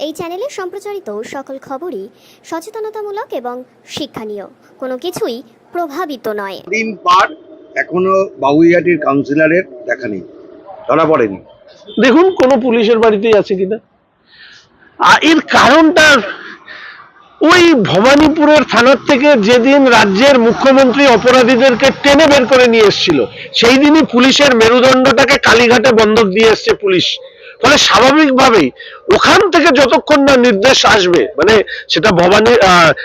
এই চ্যানেলে সম্প্রচারিত সকল খবরই সচেতনতামূলক এবং শিক্ষণীয়। কোনো কিছুই প্রভাবিত নয়। দিন পার এখনও বাবুইহাটির কাউন্সিলরের দেখা নেই। ধরা পড়েনি। দেখুন কোন পুলিশের বাড়িতেই আছে কিনা। আর এর কারণটা ওই ভবানীপুরের থানার থেকে যেদিন রাজ্যের মুখ্যমন্ত্রী অপরাধীদেরকে টেনে বের করে নিয়ে এসেছিল সেই দিনই পুলিশের মেরুদণ্ডটাকে কালীঘাটে বন্ধক দিয়ে এসছে পুলিশ। ফলে স্বাভাবিকভাবেই ওখান থেকে যতক্ষণ না নির্দেশ আসবে মানে সেটা ভবানী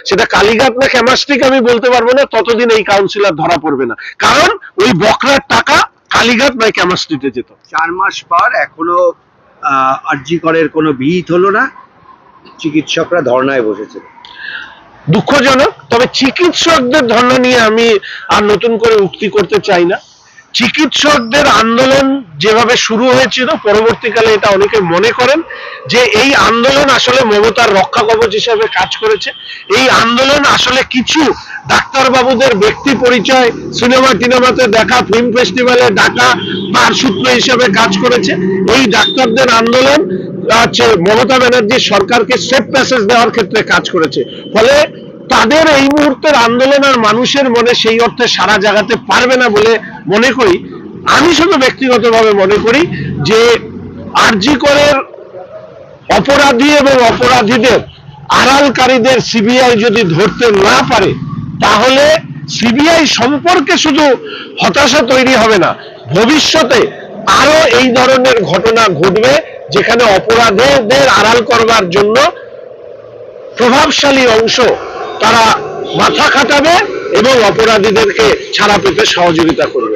সেটা কালীঘাট না ক্যামাস্ট্রিক আমি বলতে পারব না ততদিন এই কাউন্সিলর ধরা পড়বে না। কারণ ওই বকরার টাকা কালীঘাট নয় ক্যামাস্ট্রিতে যেত। চার মাস পর এখনও আরজি করের কোনো ভিত হলো না? চিকিৎসকরা ধর্নায় বসেছে দুঃখজনক তবে চিকিৎসকদের ধর্ণা নিয়ে আমি আর নতুন করে উক্তি করতে চাই না। চিকিৎসকদের আন্দোলন যেভাবে শুরু হয়েছিল, পরবর্তীকালে এটা অনেকে মনে করেন যে এই আন্দোলন আসলে মমতার রক্ষা কবচ হিসাবে কাজ করেছে। এই আন্দোলন আসলে কিছু ডাক্তারবাবুদের ব্যক্তি পরিচয়, সিনেমা টিনেমাতে দেখা ফিল্ম ফেস্টিভ্যালে ডাকা, তার সূত্র হিসাবে কাজ করেছে। এই ডাক্তারদের আন্দোলন হচ্ছে মমতা ব্যানার্জির সরকারকে সেফ প্যাসেজ দেওয়ার ক্ষেত্রে কাজ করেছে। ফলে তাদের এই মুহূর্তের আন্দোলন আর মানুষের মনে সেই অর্থে সারা জাগাতে পারবে না বলে মনে করি। আমি শুধু ব্যক্তিগতভাবে মনে করি যে আরজি করের অপরাধী এবং অপরাধীদের, আড়ালকারীদের সিবিআই যদি ধরতে না পারে, তাহলে সিবিআই সম্পর্কে শুধু হতাশা তৈরি হবে না। ভবিষ্যতে আরও এই ধরনের ঘটনা ঘটবে যেখানে অপরাধীদের আড়াল করবার জন্য প্রভাবশালী অংশ তারা মাথা খাটাবে এবং অপরাধীদেরকে ছাড়া পেতে সহযোগিতা করবে।